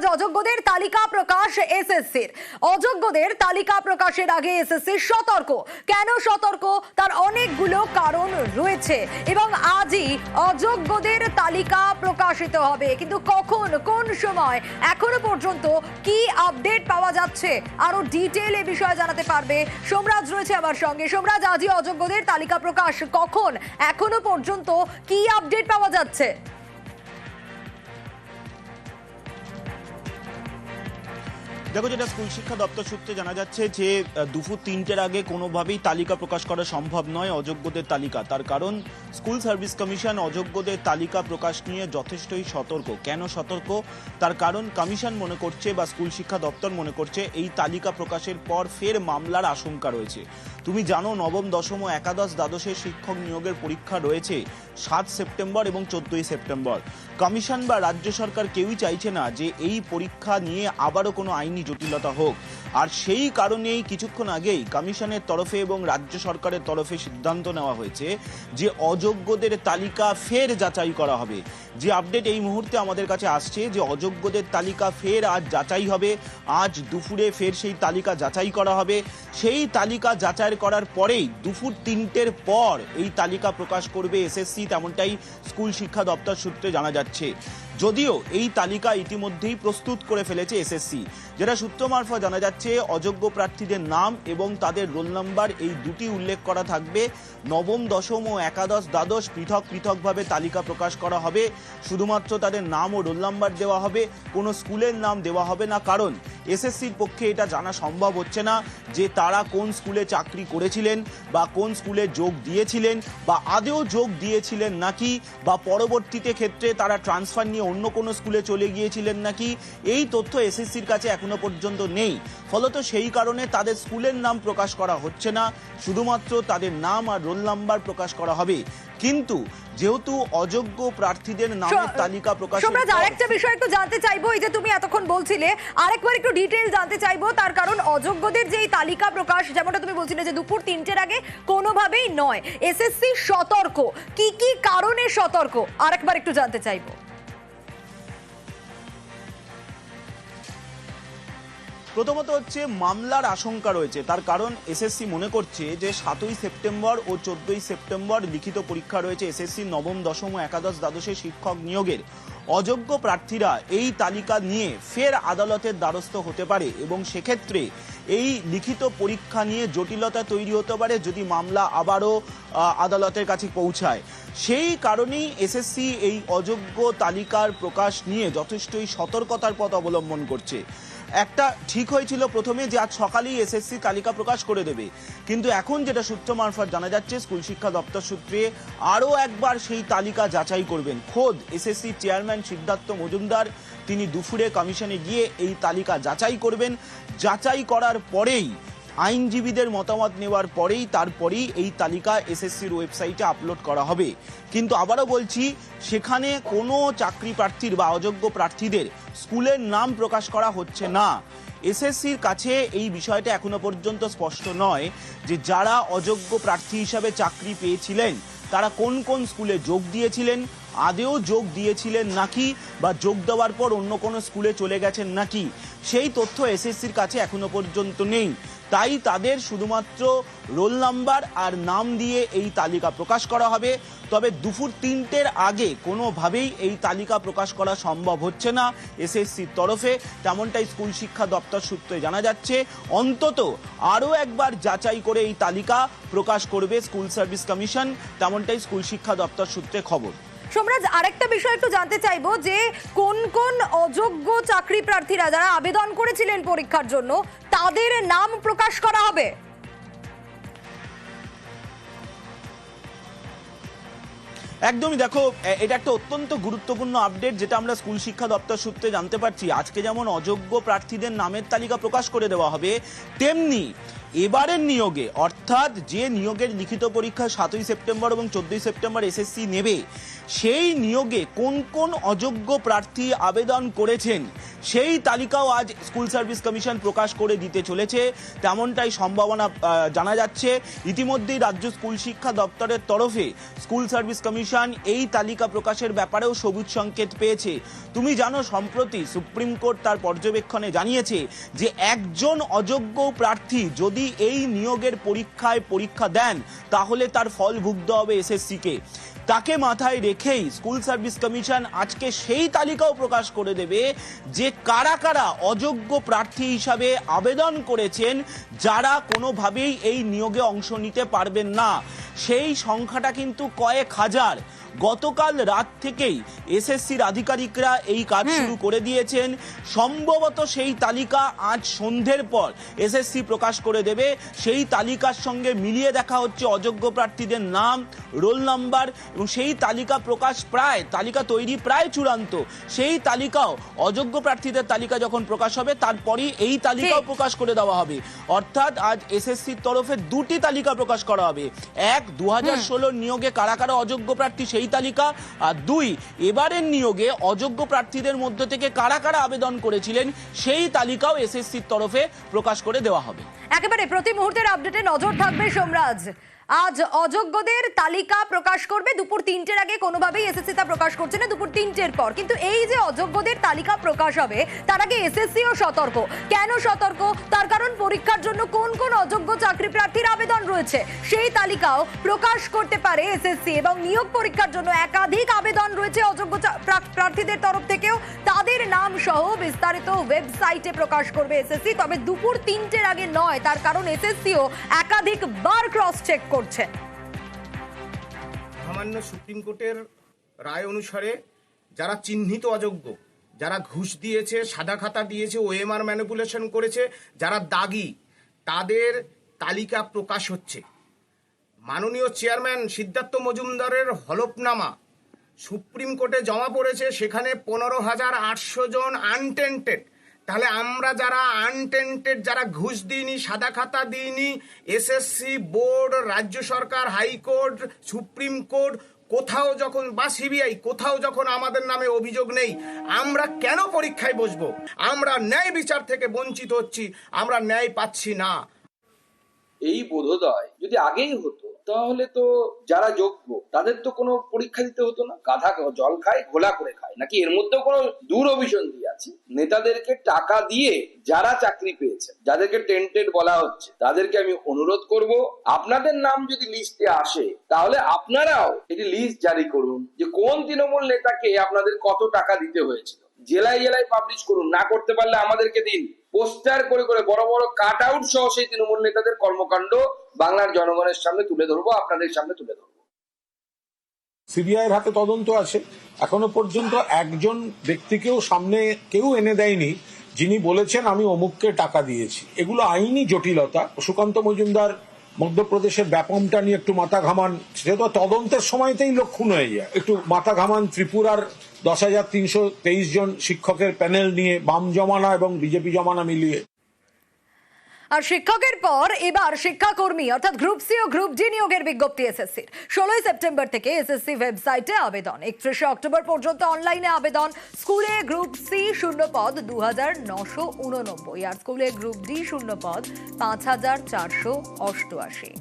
আজ অযোগ্যদের তালিকা প্রকাশ এসএসসির। অযোগ্যদের তালিকা প্রকাশের আগে এসএসসি সতর্ক। কেন সতর্ক? তার অনেকগুলো কারণ রয়েছে এবং আজই অযোগ্যদের তালিকা প্রকাশিত হবে। কিন্তু কখন, কোন সময়, এখনও পর্যন্ত কি আপডেট পাওয়া যাচ্ছে? আরও ডিটেল এ বিষয়ে জানাতে পারবে সোমরাজ রয়েছে আমার সঙ্গে। সোমরাজ, আজই অযোগ্যদের তালিকা প্রকাশ কখন, এখনও পর্যন্ত কি আপডেট পাওয়া যাচ্ছে? দেখো যেটা স্কুল শিক্ষা দপ্তর সূত্রে জানা যাচ্ছে যে দুপুর তিনটের আগে কোনোভাবেই তালিকা প্রকাশ করা সম্ভব নয় অযোগ্যদের তালিকা। তার কারণ, স্কুল সার্ভিস কমিশন অযোগ্যদের তালিকা প্রকাশ নিয়ে যথেষ্টই সতর্ক। কেন সতর্ক? তার কারণ, কমিশন মনে করছে বা স্কুল শিক্ষা দপ্তর মনে করছে এই তালিকা প্রকাশের পর ফের মামলার আশঙ্কা রয়েছে। তুমি জানো, নবম, দশম ও একাদশ দ্বাদশের শিক্ষক নিয়োগের পরীক্ষা রয়েছে সাত সেপ্টেম্বর এবং চোদ্দই সেপ্টেম্বর। কমিশন বা রাজ্য সরকার কেউই চাইছে না যে এই পরীক্ষা নিয়ে আবারও কোনো আইনি জটিলতা হোক। আর সেই কারণেই কিছুক্ষণ আগেই কমিশনের তরফে এবং রাজ্য সরকারের তরফে সিদ্ধান্ত নেওয়া হয়েছে যে অযোগ্যদের তালিকা ফের যাচাই করা হবে। যে আপডেট এই মুহূর্তে আমাদের কাছে আসছে যে অযোগ্যদের তালিকা ফের আজ যাচাই হবে, আজ দুপুরে ফের সেই তালিকা যাচাই করা হবে। সেই তালিকা যাচাই করার পরেই দুপুর তিনটের পর এই তালিকা প্রকাশ করবে এসএসসি, তেমনটাই স্কুল শিক্ষা দপ্তর সূত্রে জানা যাচ্ছে। যদিও এই তালিকা ইতিমধ্যেই প্রস্তুত করে ফেলেছে এসএসসি, যেটা সূত্র মারফত জানা যাচ্ছে অযোগ্য প্রার্থীদের নাম এবং তাদের রোল নাম্বার, এই দুটি উল্লেখ করা থাকবে। নবম, দশম ও একাদশ, দ্বাদশ পৃথক পৃথকভাবে তালিকা প্রকাশ করা হবে। শুধুমাত্র তাদের নাম ও রোল নাম্বার দেওয়া হবে, কোনো স্কুলের নাম দেওয়া হবে না। কারণ এসএসসির পক্ষে এটা জানা সম্ভব হচ্ছে না যে তারা কোন স্কুলে চাকরি করেছিলেন বা কোন স্কুলে যোগ দিয়েছিলেন বা আদেও যোগ দিয়েছিলেন নাকি বা পরবর্তীতে ক্ষেত্রে তারা ট্রান্সফার নিয়ে অন্য কোনো স্কুলে চলে গিয়েছিলেন নাকি, এই তথ্য এসএসসির কাছে এখনও পর্যন্ত নেই। ফলত সেই কারণে তাদের স্কুলের নাম প্রকাশ করা হচ্ছে না, শুধুমাত্র তাদের নাম আর রোল নাম্বার প্রকাশ করা হবে। কিন্তু যেহেতু অযোগ্য প্রার্থীদের নামের তালিকা প্রকাশ সোমরাজ আরেকটা বিষয় একটু জানতে চাইব এই যে তুমি এতক্ষণ বলছিলে আরেকবার একটু ডিটেল জানতে চাইব তার কারণ অযোগ্যদের যে তালিকা প্রকাশ যেমনটা তুমি বলছিলে যে দুপুর তিনটের আগে কোনোভাবেই নয়। এসএসসি সতর্ক। কি কি কারণে সতর্ক? আরেকবার একটু জানতে চাইব। প্রথমত হচ্ছে মামলার আশঙ্কা রয়েছে। তার কারণ এসএসসি মনে করছে যে সাতই সেপ্টেম্বর ও চোদ্দই সেপ্টেম্বর লিখিত পরীক্ষা রয়েছে এসএসসি নবম, দশম ও একাদশ দ্বাদশের শিক্ষক নিয়োগের। অযোগ্য প্রার্থীরা এই তালিকা নিয়ে ফের আদালতের দ্বারস্থ হতে পারে এবং সেক্ষেত্রে এই লিখিত পরীক্ষা নিয়ে জটিলতা তৈরি হতে পারে যদি মামলা আবারও আদালতের কাছে পৌঁছায়। সেই কারণেই এসএসসি এই অযোগ্য তালিকার প্রকাশ নিয়ে যথেষ্টই সতর্কতার পথ অবলম্বন করছে। একটা ঠিক হয়েছিল প্রথমে যে আজ সকালেই এসএসসি তালিকা প্রকাশ করে দেবে। কিন্তু এখন যেটা সূত্র মারফত জানা যাচ্ছে, স্কুল শিক্ষা দপ্তর সূত্রে আরও একবার সেই তালিকা যাচাই করবেন। খোদ এসএসসি চেয়ারম্যান সিদ্ধার্থ মজুমদার, তিনি দুপুরে কমিশনে গিয়ে এই তালিকা যাচাই করবেন। যাচাই করার পরেই আইনজীবীদের মতামত নেওয়ার পরেই তারপরেই এই তালিকা এসএসসির ওয়েবসাইটে আপলোড করা হবে। কিন্তু আবারও বলছি, সেখানে কোনো চাকরি প্রার্থীর বা অযোগ্য প্রার্থীদের স্কুলের নাম প্রকাশ করা হচ্ছে না। এসএসসির কাছে এই বিষয়টা এখনও পর্যন্ত স্পষ্ট নয় যে যারা অযোগ্য প্রার্থী হিসাবে চাকরি পেয়েছিলেন, তারা কোন কোন স্কুলে যোগ দিয়েছিলেন, আদেও যোগ দিয়েছিলেন নাকি বা যোগ দেওয়ার পর অন্য কোনো স্কুলে চলে গেছেন নাকি, সেই তথ্য এসএসসির কাছে এখনও পর্যন্ত নেই। তাই তাদের শুধুমাত্র রোল নাম্বার আর নাম দিয়ে এই তালিকা প্রকাশ করা হবে। তবে দুপুর তিনটের আগে কোনোভাবেই এই তালিকা প্রকাশ করা সম্ভব হচ্ছে না এসএসসির তরফে। তেমনটাই স্কুল শিক্ষা দপ্তর সূত্রে জানা যাচ্ছে, অন্তত আরও একবার যাচাই করে এই তালিকা প্রকাশ করবে স্কুল সার্ভিস কমিশন। তেমনটাই স্কুল শিক্ষা দপ্তর সূত্রে খবর। সোমরাজ, আরেকটা বিষয় একটু জানতে চাইব যে কোন কোন অযোগ্য চাকরি প্রার্থীরা যারা আবেদন করেছিলেন পরীক্ষার জন্য, তাদের নাম প্রকাশ করা হবে? একদমই দেখো এটা একটা অত্যন্ত গুরুত্বপূর্ণ আপডেট যেটা আমরা স্কুল শিক্ষা দপ্তর সূত্রে জানতে পারছি। আজকে যেমন অযোগ্য প্রার্থীদের নামের তালিকা প্রকাশ করে দেওয়া হবে, তেমনি এবারের নিয়োগে, অর্থাৎ যে নিয়োগের লিখিত পরীক্ষা সাতই সেপ্টেম্বর এবং চোদ্দই সেপ্টেম্বর এসএসসি নেবে, সেই নিয়োগে কোন কোন অযোগ্য প্রার্থী আবেদন করেছেন, সেই তালিকাও আজ স্কুল সার্ভিস কমিশন প্রকাশ করে দিতে চলেছে। তেমনটাই সম্ভাবনা জানা যাচ্ছে। ইতিমধ্যেই রাজ্য স্কুল শিক্ষা দপ্তরের তরফে স্কুল সার্ভিস কমিশন এই তালিকা প্রকাশের ব্যাপারেও সবুজ সংকেত পেয়েছে। তুমি জানো, সম্প্রতি সুপ্রিম কোর্ট তার পর্যবেক্ষণে জানিয়েছে যে একজন অযোগ্য প্রার্থী যদি এই নিয়োগের পরীক্ষায় পরীক্ষা দেন, তাহলে তার ফল ভুগতে হবে এসএসসিকে। তাকে মাথায় রেখেই স্কুল সার্ভিস কমিশন আজকে সেই তালিকাও প্রকাশ করে দেবে যে কারা কারা অযোগ্য প্রার্থী হিসাবে আবেদন করেছেন, যারা কোনোভাবেই এই নিয়োগে অংশ নিতে পারবেন না। সেই সংখ্যাটা কিন্তু কয়েক হাজার। গতকাল রাত থেকেই এসএসসির আধিকারিকরা এই কাজ শুরু করে দিয়েছেন। সম্ভবত সেই তালিকা আজ সন্ধ্যের পর এসএসসি প্রকাশ করে দেবে। সেই তালিকার সঙ্গে মিলিয়ে দেখা হচ্ছে অযোগ্য প্রার্থীদের নাম রোল নাম্বার এবং সেই তালিকা প্রকাশ প্রায় তালিকা তৈরি প্রায় চূড়ান্ত। সেই তালিকাও অযোগ্য প্রার্থীদের তালিকা যখন প্রকাশ হবে তারপরই এই তালিকাও প্রকাশ করে দেওয়া হবে। অর্থাৎ আজ এসএসসির তরফে দুটি তালিকা প্রকাশ করা হবে। এক দু হাজার ষোলোর নিয়োগে কারা কারা অযোগ্য প্রার্থী সেই তালিকা, আর দুই, এবারের নিয়োগে অযোগ্য প্রার্থীদের মধ্য থেকে কারা কারা আবেদন করেছিলেন সেই তালিকাও এসএসসির তরফে প্রকাশ করে দেওয়া হবে। একেবারে প্রতি মুহূর্তের আপডেটে নজর থাকবে সোমরাজ। আজ অযোগ্যদের তালিকা প্রকাশ করবে দুপুর তিনটের আগে। কোনোভাবেই এসএসসি তা প্রকাশ করছে না দুপুর তিনটের পর। কিন্তু এই যে অযোগ্যদের তালিকা প্রকাশ হবে, তার আগে এসএসসিও সতর্ক। কেন সতর্ক? তার কারণ পরীক্ষার জন্য কোন কোন অযোগ্য চাকরি প্রার্থীর আবেদন রয়েছে? সেই তালিকাও প্রকাশ করতে পারে এসএসসি এবং নিয়োগ পরীক্ষার জন্য একাধিক আবেদন রয়েছে অযোগ্য প্রার্থীদের তরফ থেকেও। তাদের নাম সহ বিস্তারিত ওয়েবসাইটে প্রকাশ করবে এসএসসি তবে দুপুর তিনটের আগে নয়, তার কারণ এসএসসিও একাধিক বার ক্রস চেক করছে সামান্য সুপ্রিম কোর্টের রায় অনুসারে যারা চিহ্নিত অযোগ্য, যারা ঘুষ দিয়েছে, সাদা খাতা দিয়েছে ওএমআর ম্যানিপুলেশন করেছে, যারা দাগি, তাদের তালিকা প্রকাশ হচ্ছে। মাননীয় চেয়ারম্যান সিদ্ধার্থ মজুমদারের হলফনামা সুপ্রিম কোর্টে জমা পড়েছে, সেখানে পনেরো হাজার আটশো জন আনটেন্টেড তাহলে আমরা যারা আনটেন্টেড যারা ঘুষ দিইনি, সাদা খাতা দিইনি এসএসসি বোর্ড রাজ্য সরকার হাইকোর্ট সুপ্রিম কোর্ট, কোথাও যখন, বা সিবিআই কোথাও যখন আমাদের নামে অভিযোগ নেই, আমরা কেন পরীক্ষায় বসবো? আমরা ন্যায় বিচার থেকে বঞ্চিত হচ্ছি, আমরা ন্যায় পাচ্ছি না। এই বোধোদয় যদি আগেই হতো, তাহলে তো যারা যোগ্য, তাদের তো কোনো পরীক্ষা দিতে হতো না। গাধা জল খায়, ঘোলা করে খায়। নাকি এর মধ্যেও কোনো দূর অভিসন্ধি আছে নেতাদেরকে টাকা দিয়ে যারা চাকরি পেয়েছে, যাদেরকে টেন্টেড বলা হচ্ছে, তাদেরকে আমি অনুরোধ করব, আপনাদের নাম যদি লিস্টে আসে, তাহলে আপনারাও একটি লিস্ট জারি করুন যে কোন তৃণমূল নেতাকে আপনাদের কত টাকা দিতে হয়েছিল। জেলায় জেলায় পাবলিশ করুন, না করতে পারলে আমাদেরকে দিন। পোস্টার করে করে বড় বড় কাট আউট সহ সেই তৃণমূল নেতাদের কর্মকাণ্ড বাংলার জনগণের সামনে তুলে ধরবো, আপনাদের সামনে তুলে ধরবো। সিবিআই এর হাতে তদন্ত আছে। এখনও পর্যন্ত একজন ব্যক্তিকেও সামনে কেউ এনে দেয়নি। যিনি বলেছেন, আমি অমুককে টাকা দিয়েছি। এগুলো আইনি জটিলতা। সুকান্ত মজুমদার মধ্যপ্রদেশের ব্যাপমটা নিয়ে একটু মাথা ঘামান। সেটা তদন্তের সময়তেই লক্ষণ হয়ে যায়। একটু মাথা ঘামান ত্রিপুরার দশ হাজার তিনশো তেইশ জন শিক্ষকের প্যানেল নিয়ে বাম জমানা এবং বিজেপি জমানা মিলিয়ে। আর শিক্ষকের পর এবার শিক্ষাকর্মী, অর্থাৎ গ্রুপ সি ও গ্রুপ ডি নিয়োগের বিজ্ঞপ্তি এসএসসির ষোলোই সেপ্টেম্বর থেকে এসএসসি ওয়েবসাইটে আবেদন। একত্রিশে অক্টোবর পর্যন্ত অনলাইনে আবেদন। স্কুলে গ্রুপ সি শূন্য পদ দু হাজার নশো উননব্বই আর স্কুলে গ্রুপ ডি শূন্য পদ পাঁচ হাজার চারশো অষ্টআশি।